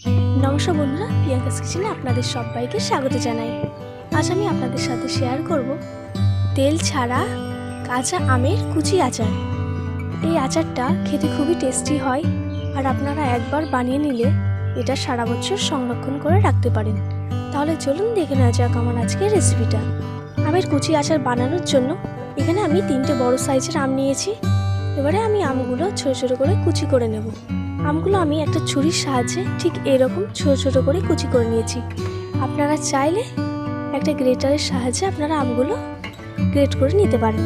নমস্কার বন্ধুরা প্রিয়াঙ্কাস কিচেনে আপনাদের সবাইকে স্বাগত জানাই। আজ আমি আপনাদের সাথে শেয়ার করব তেল ছাড়া কাঁচা আমের কুচি আচার। এই আচারটা খেতে খুবই টেস্টি হয় আর আপনারা একবার বানিয়ে নিলে এটা সারা বছর সংরক্ষণ করে রাখতে পারেন। তাহলে চলুন দেখে নেওয়া যাক আমার আজকের রেসিপিটা আমের কুচি আচার বানানোর জন্য এখানে আমি তিনটে বড় সাইজের আম নিয়েছি। এবারে আমি আমগুলো ছোটো ছোটো করে কুচি করে নেব। আমগুলো আমি একটা ছুরির সাহায্যে ঠিক এরকম ছোটো ছোটো করে কুচি করে নিয়েছি। আপনারা চাইলে একটা গ্রেটারের সাহায্যে আপনারা আমগুলো গ্রেট করে নিতে পারেন।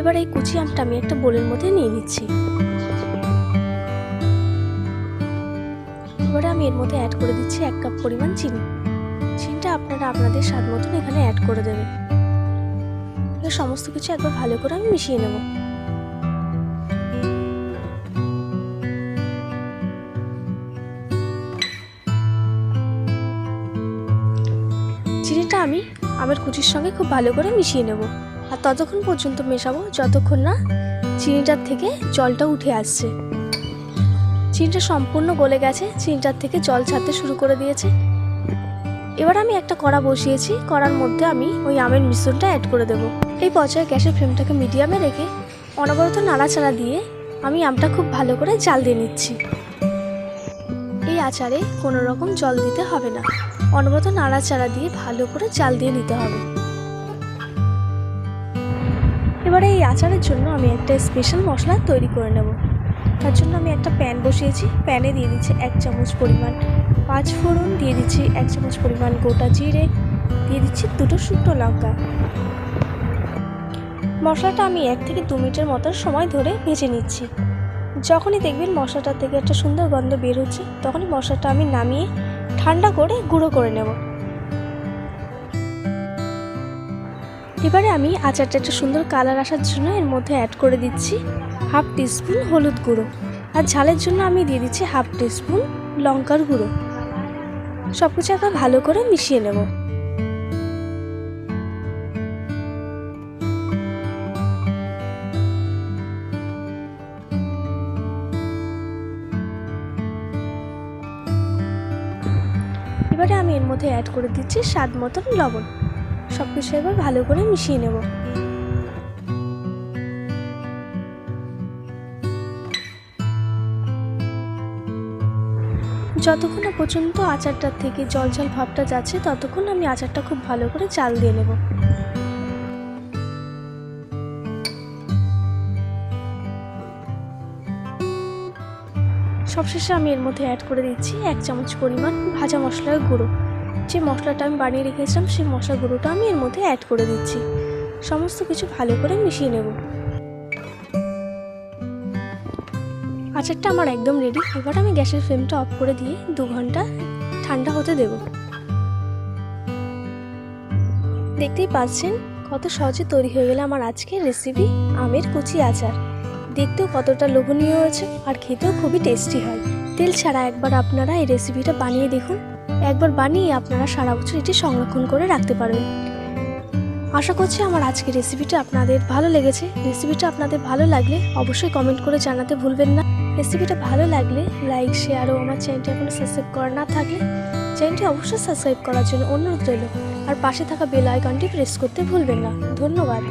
এবার এই কুচি আমটা আমি একটা বোলের মধ্যে নিয়ে নিচ্ছি। এবারে আমি এর মধ্যে অ্যাড করে দিচ্ছি এক কাপ পরিমাণ চিনি। চিনিটা আপনারা আপনাদের স্বাদ মতন এখানে অ্যাড করে দেবেন। সমস্ত কিছু একবার ভালো করে আমি মিশিয়ে নেব। চিনিটা আমি আমের কুচির সঙ্গে খুব ভালো করে মিশিয়ে নেব। আর ততক্ষণ পর্যন্ত মেশাবো যতক্ষণ না চিনিটার থেকে জলটা উঠে আসছে। চিনিটা সম্পূর্ণ গলে গেছে, চিনিটার থেকে জল ছাড়তে শুরু করে দিয়েছে। এবার আমি একটা কড়া বসিয়েছি, কড়ার মধ্যে আমি ওই আমের মিশ্রণটা অ্যাড করে দেবো। এই পর্যায়ে গ্যাসের ফ্লেমটাকে মিডিয়ামে রেখে অনবরত নাড়াচাড়া দিয়ে আমি আমটা খুব ভালো করে জাল দিয়ে নিচ্ছি। এই আচারে কোনো রকম জল দিতে হবে না। অনবরত নাড়াচাড়া দিয়ে ভালো করে চাল দিয়ে নিতে হবে। এবারে এই আচারের জন্য আমি একটা স্পেশাল মশলা তৈরি করে নেব। তার জন্য আমি একটা প্যান বসিয়েছি। প্যানে দিয়ে দিচ্ছি এক চামচ পরিমাণ পাঁচ ফোড়ন, দিয়ে দিচ্ছি এক চামচ পরিমাণ গোটা জিরে, দিয়ে দিচ্ছি দুটো শুকনো লঙ্কা। মশলাটা আমি এক থেকে দু মিনিটের মতো সময় ধরে ভেজে নিচ্ছি। যখনই দেখবেন মশলাটা থেকে একটা সুন্দর গন্ধ বের হচ্ছে, তখনই মশলাটা আমি নামিয়ে ঠান্ডা করে গুঁড়ো করে নেব। এবারে আমি আচারটা একটা সুন্দর কালার আসার জন্য এর মধ্যে অ্যাড করে দিচ্ছি হাফ টিস্পুন হলুদ গুঁড়ো। আর ঝালের জন্য আমি দিয়ে দিচ্ছি হাফ টিস্পুন লঙ্কার গুঁড়ো। সব কিছু একবার ভালো করে মিশিয়ে নেব। এবারে আমি এর মধ্যে অ্যাড করে দিচ্ছি স্বাদ মতন লবণ। সব কিছু এবার ভালো করে মিশিয়ে নেব। যতক্ষণ না পর্যন্ত আচারটার থেকে জল জল ভাবটা যাচ্ছে, ততক্ষণ আমি আচারটা খুব ভালো করে চাল দিয়ে নেব। সবশেষে আমি এর মধ্যে অ্যাড করে দিচ্ছি এক চামচ পরিমাণ ভাজা মশলার গুঁড়ো। যে মশলাটা আমি বানিয়ে রেখেছিলাম, সেই মশলা গুঁড়োটা আমি এর মধ্যে অ্যাড করে দিচ্ছি। সমস্ত কিছু ভালো করে মিশিয়ে নেব। আচারটা আমার একদম রেডি এবার আমি গ্যাসের ফ্লেমটা অফ করে দিয়ে দু ঘণ্টা ঠান্ডা হতে দেব। দেখতেই পাচ্ছেন, কত সহজে তৈরি হয়ে গেলে আমার আজকের রেসিপি আমের কুচি আচার। দেখতেও কতটা লোভনীয় হয়েছে আর খেতেও খুবই টেস্টি হয়। তেল ছাড়া একবার আপনারা এই রেসিপিটা বানিয়ে দেখুন। একবার বানিয়ে আপনারা সারা বছর এটি সংরক্ষণ করে রাখতে পারবেন। আশা করছি আমার আজকের রেসিপিটা আপনাদের ভালো লেগেছে। রেসিপিটা আপনাদের ভালো লাগলে অবশ্যই কমেন্ট করে জানাতে ভুলবেন না। রেসিপিটা ভালো লাগলে লাইক শেয়ার ও আমার চ্যানেলটি এখনও সাবস্ক্রাইব করা না থাকলে চ্যানেলটি অবশ্যই সাবস্ক্রাইব করার জন্য অনুরোধ রইল। আর পাশে থাকা বেল আইকনটি প্রেস করতে ভুলবেন না। ধন্যবাদ।